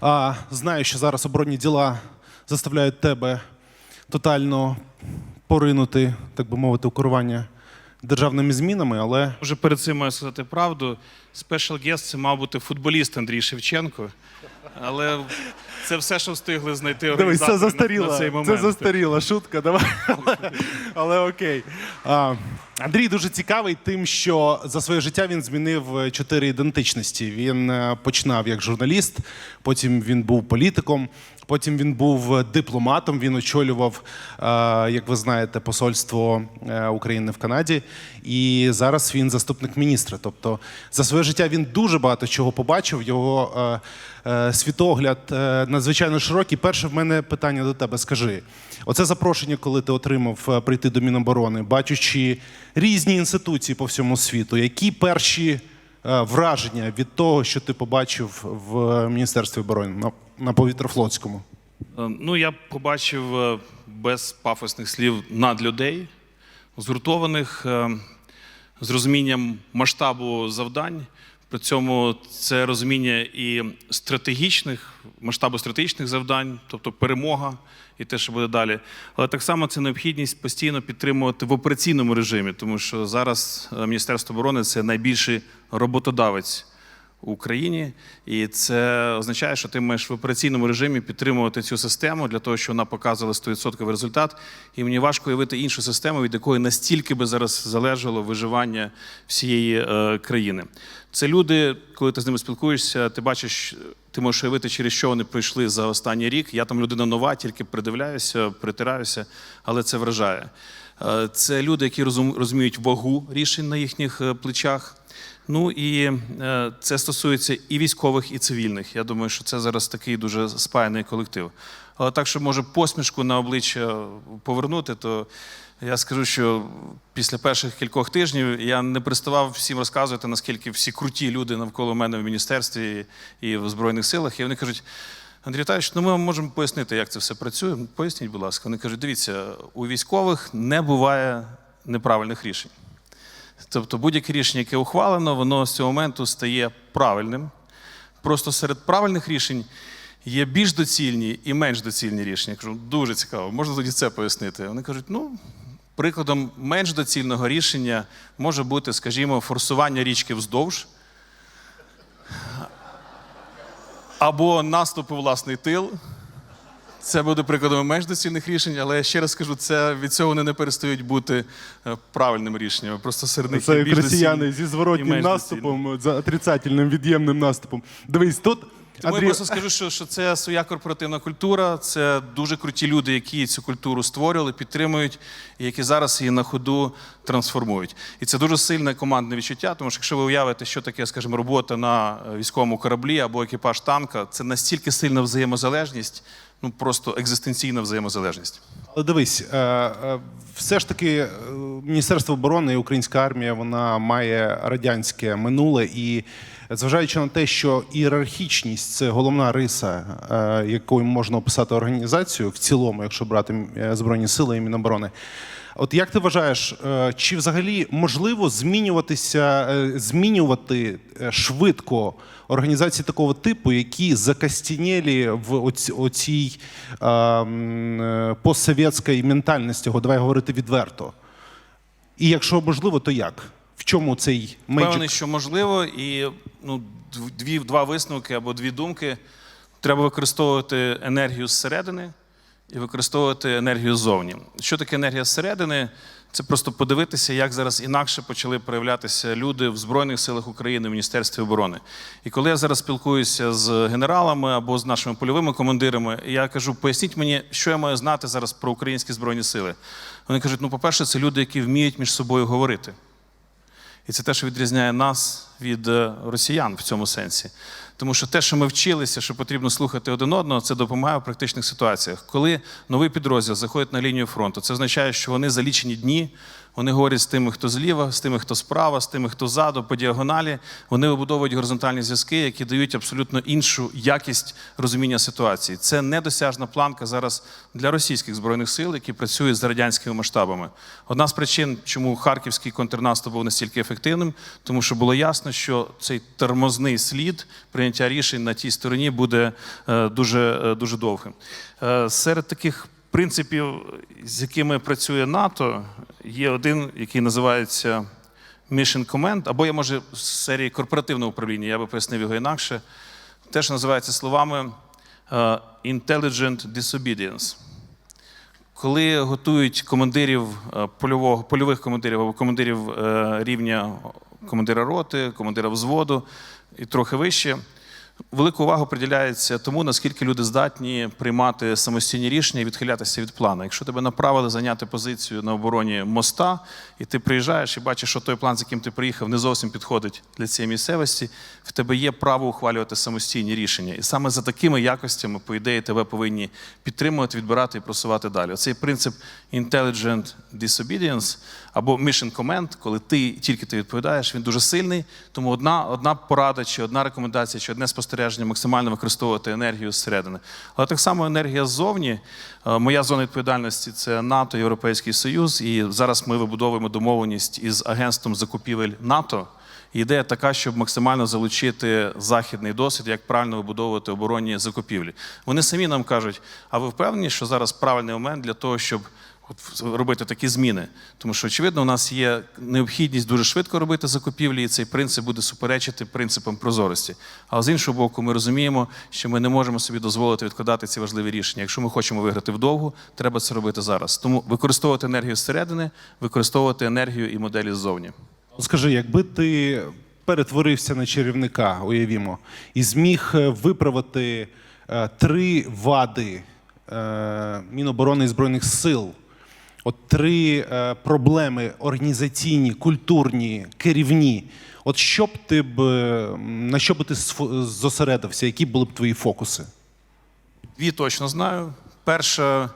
А, знаю, що зараз оборонні діла заставляють тебе тотально поринути, так би мовити, у керування державними змінами, але Вже перед цим маю сказати правду. Special guest – це мав бути футболіст Андрій Шевченко. Але це все, що встигли знайти Дивись, це застаріла, на цей це застаріла шутка. Давай. Але, але окей. А, Андрій дуже цікавий тим, що за своє життя він змінив е, чотири ідентичності. Він е, починав як журналіст, потім він був політиком, потім він був е, дипломатом. Він очолював, як ви знаєте, посольство України в Канаді. І зараз він заступник міністра. Тобто за своє життя він дуже багато чого побачив. Його світогляд надзвичайно широкий. Перше в мене питання до тебе. Скажи, оце запрошення, коли ти отримав прийти до Міноборони, бачучи різні інституції по всьому світу, які перші е, враження від того, що ти побачив в Міністерстві оборони на, повітрофлотському? Е, Ну, я побачив е, без пафосних слів над людей, згуртованих з розумінням масштабу завдань. При цьому це розуміння і стратегічних, масштабу стратегічних завдань, тобто перемога і те, що буде далі. Але так само це необхідність постійно підтримувати в операційному режимі, тому що зараз е, Міністерство оборони це найбільший роботодавець Україні, і це означає, що ти маєш в операційному режимі підтримувати цю систему для того, щоб вона показувала 100% результат. І мені важко уявити іншу систему, від якої настільки би зараз залежало виживання всієї е, країни. Це люди, коли ти з ними спілкуєшся, ти бачиш, ти можеш уявити, через що вони пройшли за останній рік. Я там людина нова, тільки придивляюся, притираюся, але це вражає. Е, Це люди, які розум- розуміють вагу рішень на їхніх е, плечах. Ну і е, це стосується і військових, і цивільних. Я думаю, що це зараз такий дуже спаяний колектив. Але так, що може посмішку на обличчя повернути, то я скажу, що після перших кількох тижнів я не переставав всім розказувати, наскільки всі круті люди навколо мене в міністерстві і в Збройних силах. І вони кажуть. Андрій Віталійович, ну ми вам можемо пояснити, як це все працює. Поясніть, будь ласка. Вони кажуть, дивіться, у військових не буває неправильних рішень. Тобто будь-яке рішення, яке ухвалено, воно з цього моменту стає правильним. Просто серед правильних рішень є більш доцільні і менш доцільні рішення. Я кажу, дуже цікаво, можна тоді це пояснити. Вони кажуть, ну, прикладом менш доцільного рішення може бути, скажімо, форсування річки вздовж. Або наступ у власний тил. Це буде прикладом менш доцільних рішень, але я ще раз скажу, це від цього вони не перестають бути е, правильними рішеннями. Просто серед них Це як більш росіяни зі зворотнім наступом, за отрицательним від'ємним наступом. Дивись, тут Тому Андрій, я просто скажу, що, що це своя корпоративна культура, це дуже круті люди, які цю культуру створювали, підтримують, і які зараз її на ходу трансформують. І це дуже сильне командне відчуття, тому що якщо ви уявите, що таке, скажімо, робота на е, військовому кораблі або екіпаж танка, це настільки сильна взаємозалежність, ну просто екзистенційна взаємозалежність. Але дивись, е, е, все ж таки е, Міністерство оборони і українська армія вона має радянське минуле, і зважаючи на те, що ієрархічність це головна риса, якою можна описати організацію в цілому, якщо брати Збройні Сили і Міноборони. От як ти вважаєш, е, чи взагалі можливо змінюватися, е, змінювати е, швидко організації такого типу, які закостінєлі в оці- оцій е, постсовєтській ментальності, го, давай говорити відверто. І якщо можливо, то як? В чому цей мейджик? що можливо, і ну, дві, два висновки або дві думки. Треба використовувати енергію зсередини і використовувати енергію ззовні. Що таке енергія зсередини? Це просто подивитися, як зараз інакше почали проявлятися люди в Збройних силах України, в Міністерстві оборони. І коли я зараз спілкуюся з генералами або з нашими польовими командирами, я кажу, поясніть мені, що я маю знати зараз про українські збройні сили. Вони кажуть: ну, по-перше, це люди, які вміють між собою говорити. І це те, що відрізняє нас від е, росіян в цьому сенсі. Тому що те, що ми вчилися, що потрібно слухати один одного, це допомагає в практичних ситуаціях. Коли новий підрозділ заходить на лінію фронту, це означає, що вони за лічені дні Вони говорять з тими, хто зліва, з тими, хто справа, з тими, хто ззаду, по діагоналі. Вони вибудовують горизонтальні зв'язки, які дають абсолютно іншу якість розуміння ситуації. Це недосяжна планка зараз для російських збройних сил, які працюють з радянськими масштабами. Одна з причин, чому харківський контрнаступ був настільки ефективним, тому що було ясно, що цей тормозний слід прийняття рішень на тій стороні буде е, дуже, е, дуже довгим. Е, Серед таких принципів, з якими працює НАТО, є один, який називається Mission Command, або я може з серії корпоративного управління, я би пояснив його інакше. Теж називається словами е, Intelligent Disobedience. Коли готують командирів е, польового, польових командирів або командирів е, рівня командира роти, командира взводу і трохи вище, велику увагу приділяється тому, наскільки люди здатні приймати самостійні рішення і відхилятися від плану. Якщо тебе направили зайняти позицію на обороні моста, і ти приїжджаєш і бачиш, що той план, з яким ти приїхав, не зовсім підходить для цієї місцевості, в тебе є право ухвалювати самостійні рішення. І саме за такими якостями, по ідеї, тебе повинні підтримувати, відбирати і просувати далі. Оцей принцип intelligent disobedience або mission command, коли ти тільки ти відповідаєш, він дуже сильний. Тому одна, одна порада, чи одна рекомендація, чи одне спостереження максимально використовувати енергію зсередини. Але так само енергія ззовні. Е, Моя зона відповідальності це НАТО, Європейський Союз. І зараз ми вибудовуємо домовленість із агентством закупівель НАТО. Ідея така, щоб максимально залучити західний досвід, як правильно вибудовувати оборонні закупівлі. Вони самі нам кажуть: а ви впевнені, що зараз правильний момент для того, щоб от робити такі зміни? Тому що, очевидно, у нас є необхідність дуже швидко робити закупівлі, і цей принцип буде суперечити принципам прозорості. Але з іншого боку, ми розуміємо, що ми не можемо собі дозволити відкладати ці важливі рішення. Якщо ми хочемо виграти вдовгу, треба це робити зараз. Тому використовувати енергію зсередини, використовувати енергію і моделі ззовні. Скажи, якби ти перетворився на чарівника, уявімо, і зміг е, виправити е, три вади е, Міноборони і Збройних сил, от три е, проблеми організаційні, культурні, керівні. От що б ти б на що б ти зосередився? Які були б твої фокуси? Дві точно знаю. Перше,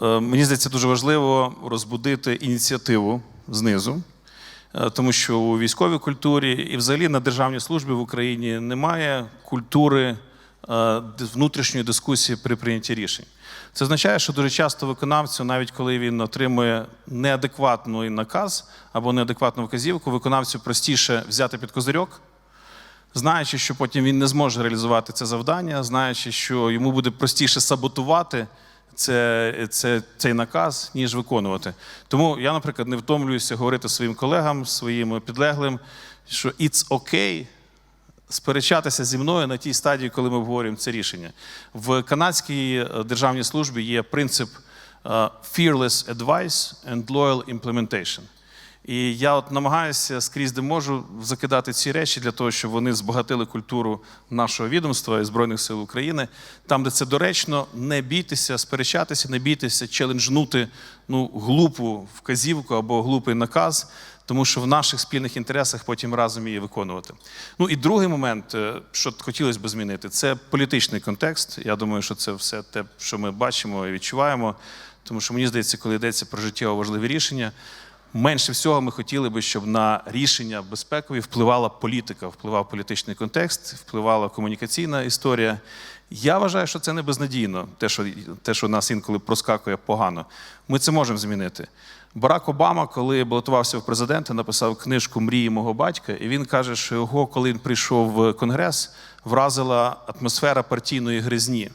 мені здається, дуже важливо розбудити ініціативу знизу, Е, тому що у військовій культурі і взагалі на державній службі в Україні немає культури внутрішньої дискусії при прийнятті рішень. Це означає, що дуже часто виконавцю, навіть коли він отримує неадекватний наказ або неадекватну вказівку, виконавцю простіше взяти під козирьок, знаючи, що потім він не зможе реалізувати це завдання, знаючи, що йому буде простіше саботувати це, це, цей наказ, ніж виконувати. Тому я, наприклад, не втомлююся говорити своїм колегам, своїм підлеглим, що it's okay сперечатися зі мною на тій стадії, коли ми обговорюємо це рішення. В канадській е, державній службі є принцип е, fearless advice and loyal implementation. І я от намагаюся скрізь, де можу, закидати ці речі для того, щоб вони збагатили культуру нашого відомства і Збройних сил України. Там, де це доречно, не бійтеся, сперечатися, не бійтеся, челенджнути ну, глупу вказівку або глупий наказ, тому що в наших спільних інтересах потім разом її виконувати. Ну і другий момент, е, що хотілося б змінити, це політичний контекст. Я думаю, що це все те, що ми бачимо і відчуваємо. Тому що мені здається, коли йдеться про життєво важливі рішення, менше всього ми хотіли би, щоб на рішення безпекові впливала політика, впливав політичний контекст, впливала комунікаційна історія. Я вважаю, що це не безнадійно, те, що, те, що нас інколи проскакує погано. Ми це можемо змінити. Барак Обама, коли балотувався в президенти, написав книжку Мрії мого батька, і він каже, що його, коли він прийшов в конгрес, вразила атмосфера партійної гризні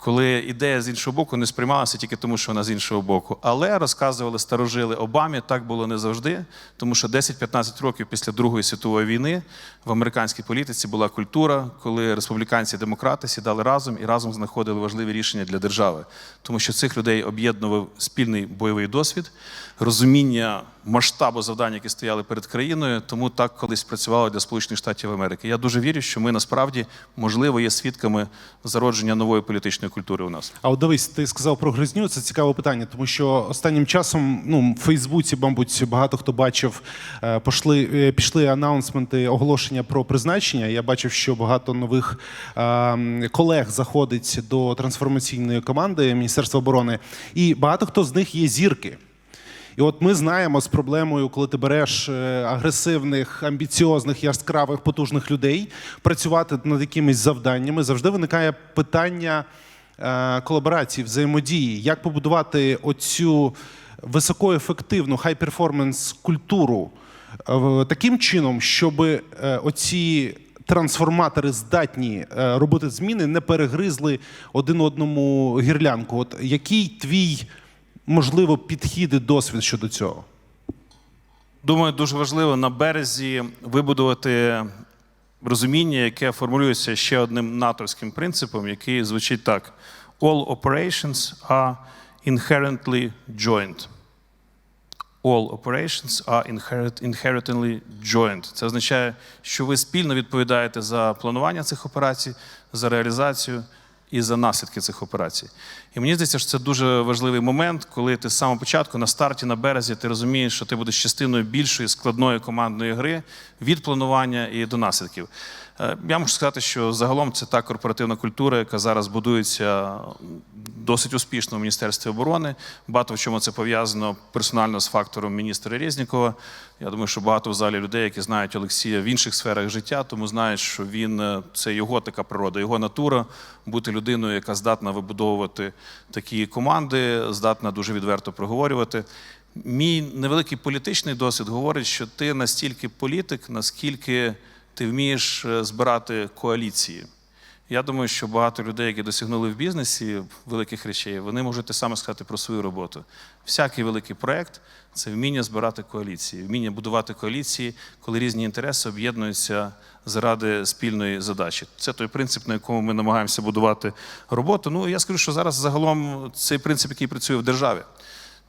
коли ідея з іншого боку не сприймалася тільки тому, що вона з іншого боку. Але розказували старожили Обамі, так було не завжди, тому що 10-15 років після Другої світової війни в американській політиці була культура, коли республіканці і демократи сідали разом і разом знаходили важливі рішення для держави, тому що цих людей об'єднував спільний бойовий досвід, розуміння масштабу завдань, які стояли перед країною. Тому так колись працювало для Сполучених Штатів Америки. Я дуже вірю, що ми насправді можливо є свідками зародження нової політичної культури у нас. А от дивись, ти сказав про гризню. Це цікаве питання, тому що останнім часом, ну, в Фейсбуці, мабуть, багато хто бачив, е, пішли, е, пішли анаунсменти, оголошення про призначення. Я бачив, що багато нових е, колег заходить до трансформаційної команди Міністерства оборони, і багато хто з них є зірки. І от ми знаємо з проблемою, коли ти береш агресивних, амбіціозних, яскравих, потужних людей, працювати над якимись завданнями, завжди виникає питання колаборації, взаємодії, як побудувати оцю високоефективну хай-перформанс культуру е, таким чином, щоб е, оці трансформатори здатні е, робити зміни, не перегризли один одному гірлянку. От який твій можливо підхід і досвід щодо цього? Думаю, дуже важливо на березі вибудувати розуміння, яке формулюється ще одним натовським принципом, який звучить так: All operations are inherently joined. All operations are inherently joined. Це означає, що ви спільно відповідаєте за планування цих операцій, за реалізацію і за наслідки цих операцій. І мені здається, що це дуже важливий момент, коли ти з самого початку на старті, на березі, ти розумієш, що ти будеш частиною більшої складної командної гри від планування і до наслідків. Е, Я можу сказати, що загалом це та корпоративна культура, яка зараз будується досить успішно в Міністерстві оборони. Багато в чому це пов'язано персонально з фактором міністра Резнікова. Я думаю, що багато в залі людей, які знають Олексія в інших сферах життя, тому знають, що він е, це його така природа, його натура бути людиною, яка здатна вибудовувати такі команди, здатна дуже відверто проговорювати. Мій невеликий політичний досвід говорить, що ти настільки політик, наскільки ти вмієш е, збирати коаліції. Я думаю, що багато людей, які досягнули в бізнесі великих речей, вони можуть те саме сказати про свою роботу. Всякий великий проект це вміння збирати коаліції, вміння будувати коаліції, коли різні інтереси об'єднуються заради спільної задачі. Це той принцип, на якому ми намагаємося будувати роботу. Ну я скажу, що зараз загалом цей принцип, який працює в державі.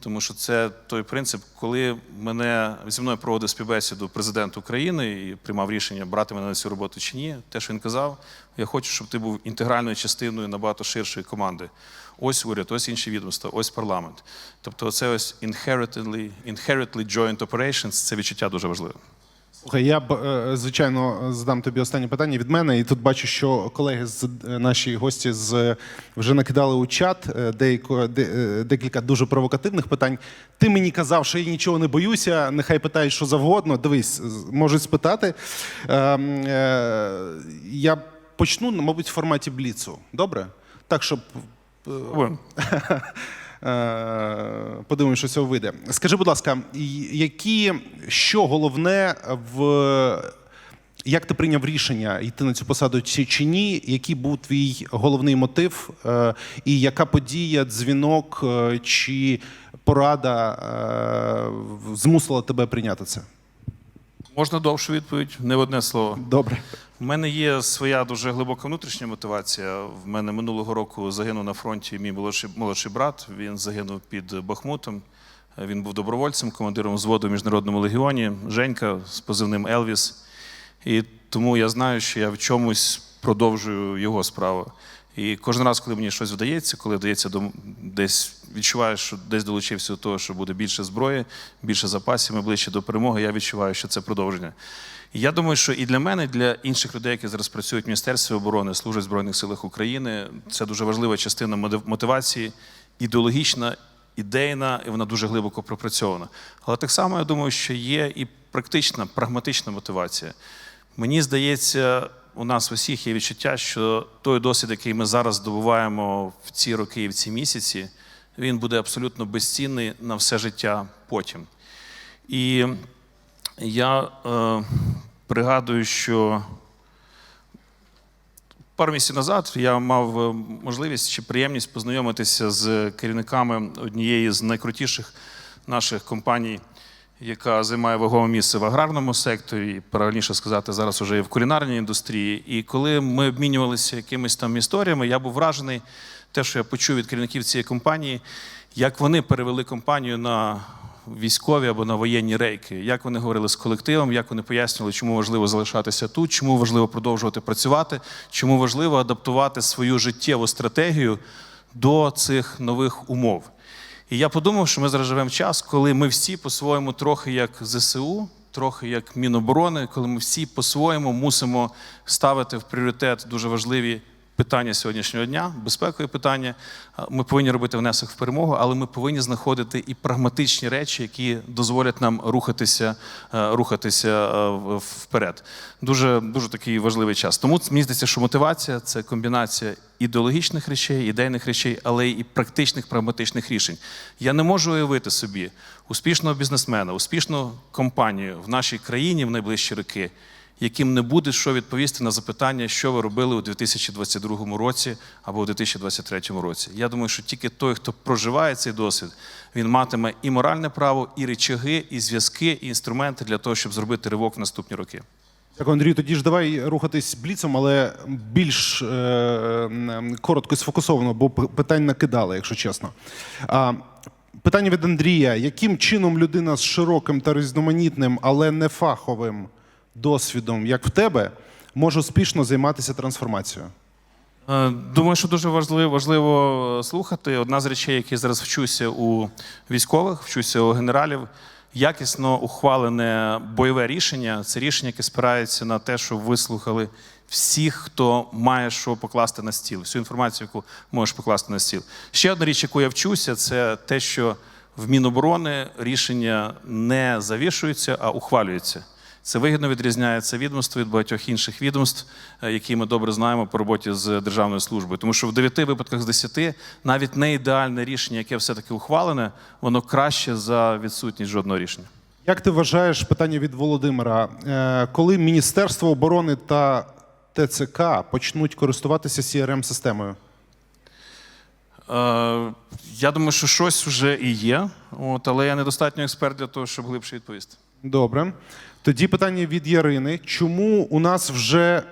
Тому що це той принцип, коли мене зі мною проводив співбесіду президент України і приймав рішення, брати мене на цю роботу чи ні. Те, що він казав, я хочу, щоб ти був інтегральною частиною набагато ширшої команди. Ось уряд, ось інші відомства, ось парламент. Тобто, це ось inherently, inherently joint operations, це відчуття дуже важливе. Слухай, я б е, звичайно задам тобі останнє питання від мене, і тут бачу, що колеги з е, наші гості з вже накидали у чат е, деяко, де, е, декілька дуже провокативних питань. Ти мені казав, що я нічого не боюся. Нехай питають, що завгодно. Дивись, можуть спитати. Е, е, я почну, мабуть, в форматі бліцу. Добре? Так, щоб Е, Подивимося, що з цього вийде. Скажи, будь ласка, які що головне в як ти прийняв рішення йти на цю посаду чи, чи ні? Який був твій головний мотив, е, і яка подія, дзвінок е, чи порада е, змусила тебе прийняти це? Можна довшу відповідь, не в одне слово. Добре. У мене є своя дуже глибока внутрішня мотивація. В мене минулого року загинув на фронті мій молодший, молодший брат. Він загинув під Бахмутом. Він був добровольцем, командиром взводу в міжнародному легіоні. Женька з позивним Елвіс. І тому я знаю, що я в чомусь продовжую його справу. І кожен раз, коли мені щось вдається, коли вдається десь відчуваю, що десь долучився до того, що буде більше зброї, більше запасів, ми ближче до перемоги, я відчуваю, що це продовження. І я думаю, що і для мене, і для інших людей, які зараз працюють в Міністерстві оборони, служать в Збройних силах України, це дуже важлива частина мотивації, ідеологічна, ідейна, і вона дуже глибоко пропрацьована. Але так само я думаю, що є і практична, прагматична мотивація. Мені здається, у нас у всіх є відчуття, що той досвід, який ми зараз здобуваємо в ці роки і в ці місяці, він буде абсолютно безцінний на все життя потім. І я е, пригадую, що пару місяців назад я мав е, можливість чи приємність познайомитися з керівниками однієї з найкрутіших наших компаній, яка займає вагове місце в аграрному секторі, правильніше сказати, зараз уже і в кулінарній індустрії. І коли ми обмінювалися якимись там історіями, я був вражений те, що я почув від керівників цієї компанії, як вони перевели компанію на військові або на воєнні рейки, як вони говорили з колективом, як вони пояснювали, чому важливо залишатися тут, чому важливо продовжувати працювати, чому важливо адаптувати свою життєву стратегію до цих нових умов. І я подумав, що ми зараз живемо час, коли ми всі по-своєму трохи як ЗСУ, трохи як Міноборони, коли ми всі по-своєму мусимо ставити в пріоритет дуже важливі питання сьогоднішнього дня, безпекові питання. Е, Ми повинні робити внесок в перемогу, але ми повинні знаходити і прагматичні речі, які дозволять нам рухатися, е, рухатися е, вперед. Дуже, дуже такий важливий час. Тому мені здається, що мотивація це комбінація ідеологічних речей, ідейних речей, але і практичних прагматичних рішень. Я не можу уявити собі успішного бізнесмена, успішну компанію в нашій країні в найближчі роки, яким не буде що відповісти на запитання, що ви робили у 2022 році або у 2023 році. Я думаю, що тільки той, хто проживає цей досвід, він матиме і моральне право, і речаги, і зв'язки, і інструменти для того, щоб зробити ривок в наступні роки. Дякую, Андрію. Тоді ж давай рухатись бліцом, але більш е, коротко сфокусовано, бо питань накидали, якщо чесно. А, питання від Андрія: яким чином людина з широким та різноманітним, але не фаховим досвідом, як в тебе, може успішно займатися трансформацією? Е, Думаю, що дуже важливо, важливо е, слухати. Одна з речей, які зараз вчуся у військових, вчуся у генералів. Якісно ухвалене бойове рішення це рішення, яке спирається на те, що вислухали всіх, хто має що покласти на стіл, всю інформацію, яку можеш покласти на стіл. Ще одна річ, яку я вчуся, це те, що в Міноборони рішення не завішуються, а ухвалюються. Це вигідно відрізняється відомство від багатьох інших відомств, е, які ми добре знаємо по роботі з державною службою. Тому що в 9 випадках з 10 навіть не ідеальне рішення, яке все-таки ухвалене, воно краще за відсутність жодного рішення. Як ти вважаєш питання від Володимира? Е, коли Міністерство оборони та ТЦК почнуть користуватися crm системою Е, я думаю, що щось вже і є, от, але я недостатньо експерт для того, щоб глибше відповісти. Добре. Тоді питання від Ярини. Чому у нас вже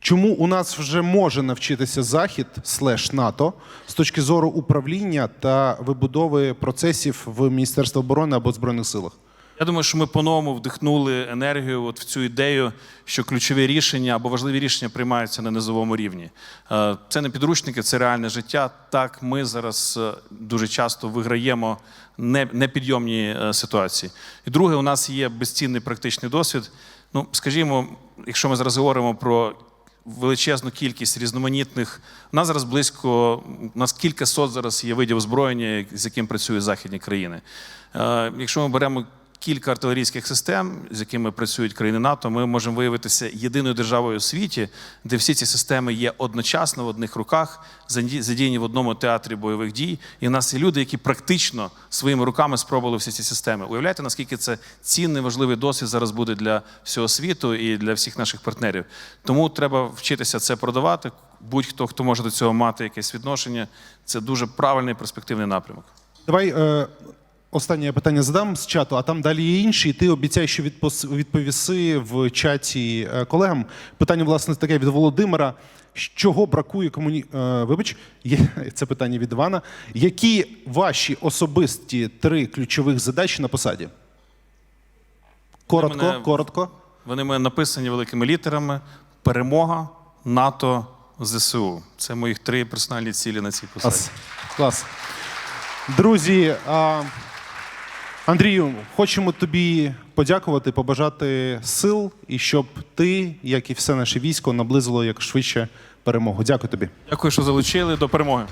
чому у нас вже може навчитися Захід слеш НАТО з точки зору управління та вибудови процесів в Міністерстві оборони або Збройних силах? Я думаю, що ми по-новому вдихнули енергію от в цю ідею, що ключові рішення або важливі рішення приймаються на низовому рівні. Е, Це не підручники, це реальне життя. Так, ми зараз е, дуже часто виграємо непідйомні е, ситуації. І друге, у нас є безцінний практичний досвід. Ну, скажімо, якщо ми зараз говоримо про величезну кількість різноманітних. У нас зараз близько, у нас кілька сот зараз є видів озброєння, з яким працюють західні країни. Якщо ми беремо кілька артилерійських систем, з якими працюють країни НАТО, ми можемо виявитися єдиною державою у світі, де всі ці системи є одночасно в одних руках, задіяні в одному театрі бойових дій. І в нас є люди, які практично своїми руками спробували всі ці системи. Уявляєте, наскільки це цінний, важливий досвід зараз буде для всього світу і для всіх наших партнерів. Тому треба вчитися це продавати. Будь-хто, хто може до цього мати якесь відношення, це дуже правильний перспективний напрямок. Давай е, останнє я питання задам з чату, а там далі є інші. І ти обіцяй, що відповіси в чаті е, колегам. Питання, власне, таке від Володимира. Чого бракує комуні... е, Вибач, це питання від Івана. Які ваші особисті три ключових задачі на посаді? Коротко, мене- коротко. Вони мене написані великими літерами: перемога, НАТО, ЗСУ. Це моїх три персональні цілі на цій посаді. Клас. Клас. Друзі, а, Андрію, хочемо тобі подякувати, побажати сил і щоб ти, як і все наше військо, наблизило як швидше перемогу. Дякую тобі. Дякую, що залучили. До перемоги.